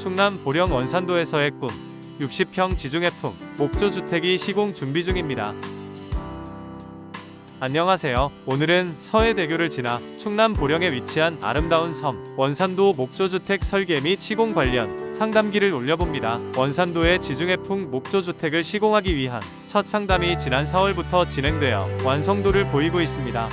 충남 보령 원산도에서의 꿈 60평 지중해풍 목조 주택이 시공 준비 중입니다. 안녕하세요. 오늘은 서해대교를 지나 충남 보령에 위치한 아름다운 섬 원산도 목조주택 설계 및 시공 관련 상담기를 올려봅니다. 원산도의 지중해풍 목조주택을 시공하기 위한 첫 상담이 지난 4월부터 진행되어 완성도를 보이고 있습니다.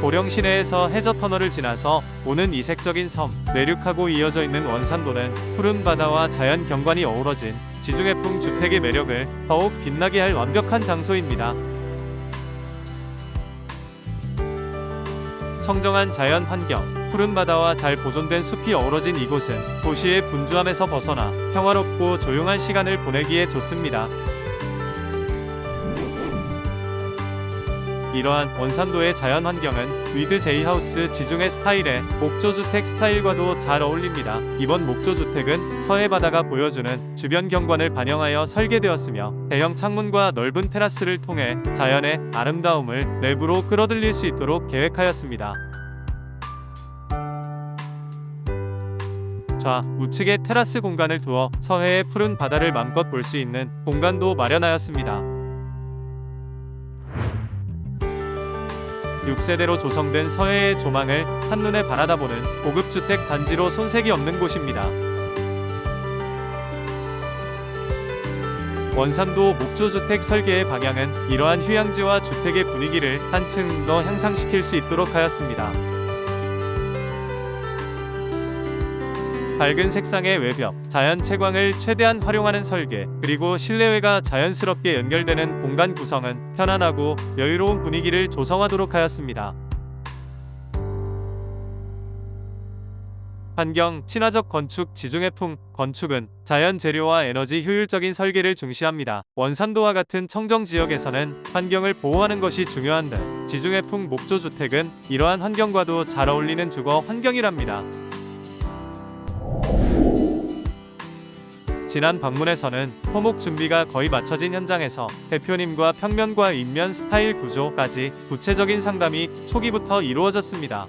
보령 시내에서 해저 터널을 지나서 오는 이색적인 섬 내륙하고 이어져 있는 원산도는 푸른 바다와 자연 경관이 어우러진 지중해풍 주택의 매력을 더욱 빛나게 할 완벽한 장소입니다. 청정한 자연 환경, 푸른 바다와 잘 보존된 숲이 어우러진 이곳은 도시의 분주함에서 벗어나 평화롭고 조용한 시간을 보내기에 좋습니다. 이러한 원산도의 자연 환경은 위드 제이하우스 지중해 스타일의 목조주택 스타일과도 잘 어울립니다. 이번 목조주택은 서해 바다가 보여주는 주변 경관을 반영하여 설계되었으며 대형 창문과 넓은 테라스를 통해 자연의 아름다움을 내부로 끌어들일 수 있도록 계획하였습니다. 좌 우측에 테라스 공간을 두어 서해의 푸른 바다를 맘껏 볼 수 있는 공간도 마련하였습니다. 6세대로 조성된 서해의 조망을 한눈에 바라다보는 고급 주택 단지로 손색이 없는 곳입니다. 원산도 목조주택 설계의 방향은 이러한 휴양지와 주택의 분위기를 한층 더 향상시킬 수 있도록 하였습니다. 밝은 색상의 외벽, 자연 채광을 최대한 활용하는 설계, 그리고 실내외가 자연스럽게 연결되는 공간 구성은 편안하고 여유로운 분위기를 조성하도록 하였습니다. 환경 친화적 건축 지중해 풍 건축은 자연 재료와 에너지 효율적인 설계를 중시합니다. 원산도와 같은 청정 지역에서는 환경을 보호하는 것이 중요한데 지중해 풍 목조 주택은 이러한 환경과도 잘 어울리는 주거 환경이랍니다. 지난 방문에서는 토목 준비가 거의 마쳐진 현장에서 대표님과 평면과 인면 스타일 구조까지 구체적인 상담이 초기부터 이루어졌습니다.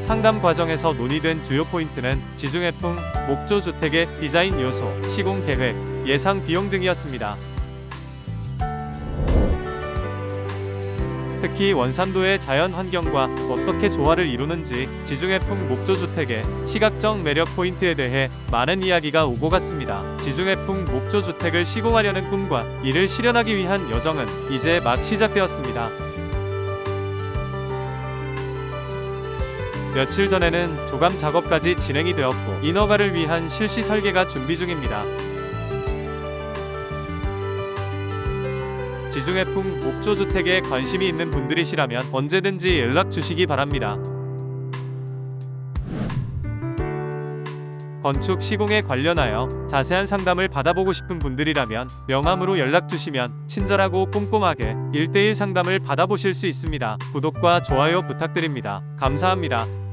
상담 과정에서 논의된 주요 포인트는 지중해풍, 목조 주택의 디자인 요소, 시공 계획, 예상 비용 등이었습니다. 특히 원산도의 자연 환경과 어떻게 조화를 이루는지 지중해 풍 목조주택의 시각적 매력 포인트에 대해 많은 이야기가 오고 갔습니다. 지중해 풍 목조주택을 시공하려는 꿈과 이를 실현하기 위한 여정은 이제 막 시작되었습니다. 며칠 전에는 조감 작업까지 진행이 되었고 인허가를 위한 실시 설계가 준비 중입니다. 지중해풍 목조주택에 관심이 있는 분들이시라면 언제든지 연락 주시기 바랍니다. 건축 시공에 관련하여 자세한 상담을 받아보고 싶은 분들이라면 명함으로 연락 주시면 친절하고 꼼꼼하게 1대1 상담을 받아보실 수 있습니다. 구독과 좋아요 부탁드립니다. 감사합니다.